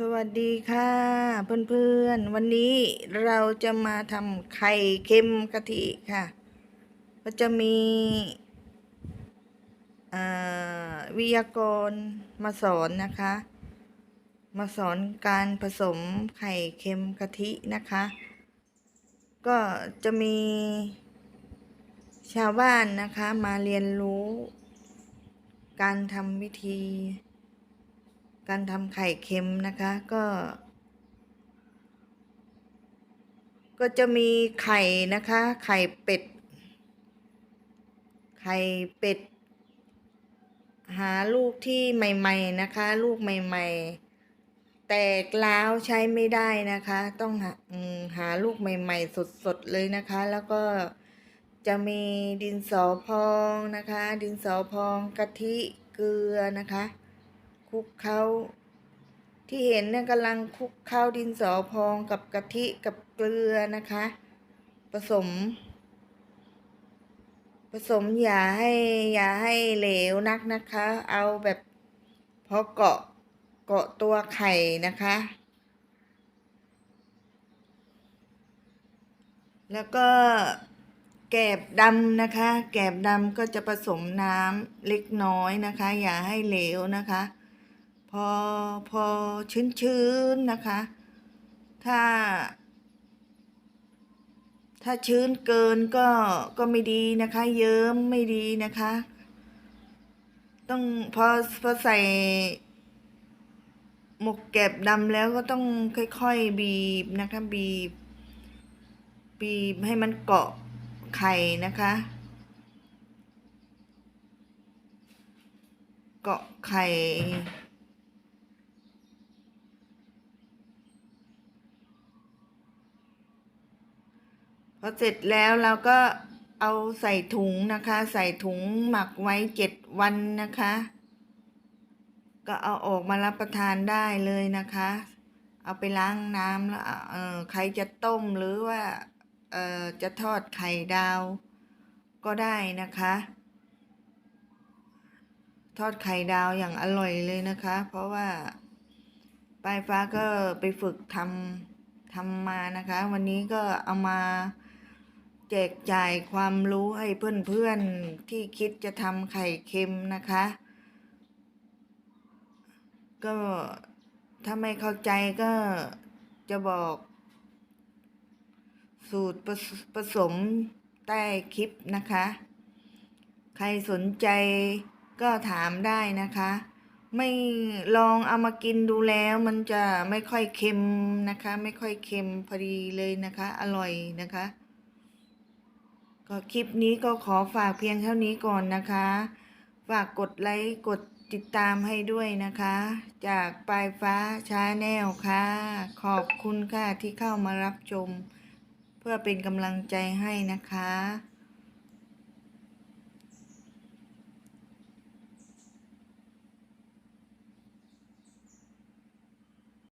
สวัสดีค่ะเพื่อนๆ วันนี้เราจะมาทำไข่เค็มกะทิค่ะ ก็จะมีวิทยากรมาสอนนะคะ มาสอนการผสมไข่เค็มกะทินะคะ ก็จะมีชาวบ้านนะคะมาเรียนรู้ การทำวิธี การทำไข่เค็มนะคะก็ ก็จะมีไข่นะคะ ไข่เป็ด ไข่เป็ด หาลูกที่ใหม่ ๆนะคะ ลูกใหม่ ๆ แตกแล้วใช้ไม่ได้นะคะ ต้องหาหาลูกใหม่ ๆ สดๆเลยนะคะ แล้วก็จะมีดินสอพองนะคะ ดินสอพองกะทิเกลือนะคะ คลุกเคล้าที่เห็นเนี่ยกำลังคลุกเคล้าวดินสอพองกับกะทิกับเกลือนะคะ ผสม ผสมอย่าให้อย่าให้เหลวนักนะคะ เอาแบบพอเกาะเกาะตัวไข่นะคะ แล้วก็แกบดำนะคะ แกบดำก็จะผสมน้ำเล็กน้อยนะคะ อย่าให้เหลวนะคะ พอพอชื้นๆนะคะ ถ้า ถ้าชื้นเกินก็ก็ไม่ดีนะคะ เยิ้มไม่ดีนะคะ ต้องพอพอใส่ หมกแกบดำแล้วก็ต้องค่อยๆบีบนะคะ บีบ บีบให้มันเกาะไข่นะคะเกาะไข่ อเสร็จแล้วเราก็เอาใส่ถุงนะคะ ใส่ถุงหมักไว้เจ็ดวันนะคะ ก็เอาออกมารับประทานได้เลยนะคะ เอาไปล้างน้ำแล้วเออใครจะต้มหรือว่าเออจะทอดไข่ดาว ก็ได้นะคะ ทอดไข่ดาวอย่างอร่อยเลยนะคะ เพราะว่าปลายฟ้าก็ไปฝึกทำทำมานะคะ วันนี้ก็เอามา แจกจ่ายความรู้ให้เพื่อนๆที่คิดจะทำไข่เค็มนะคะ ก็ถ้าไม่เข้าใจก็จะบอก สูตรผสผสมใต้คลิปนะคะ ใครสนใจก็ถามได้นะคะ ไม่ลองเอามากินดูแล้วมันจะไม่ค่อยเค็มนะคะ ไม่ค่อยเค็มพอดีเลยนะคะ อร่อยนะคะ ก็คลิปนี้ก็ขอฝากเพียงเท่านี้ก่อนนะคะ ฝากกดไลค์กดติดตามให้ด้วยนะคะ จากปลายฟ้าชาแนลค่ะ ขอบคุณค่ะที่เข้ามารับชม เพื่อเป็นกำลังใจให้นะคะ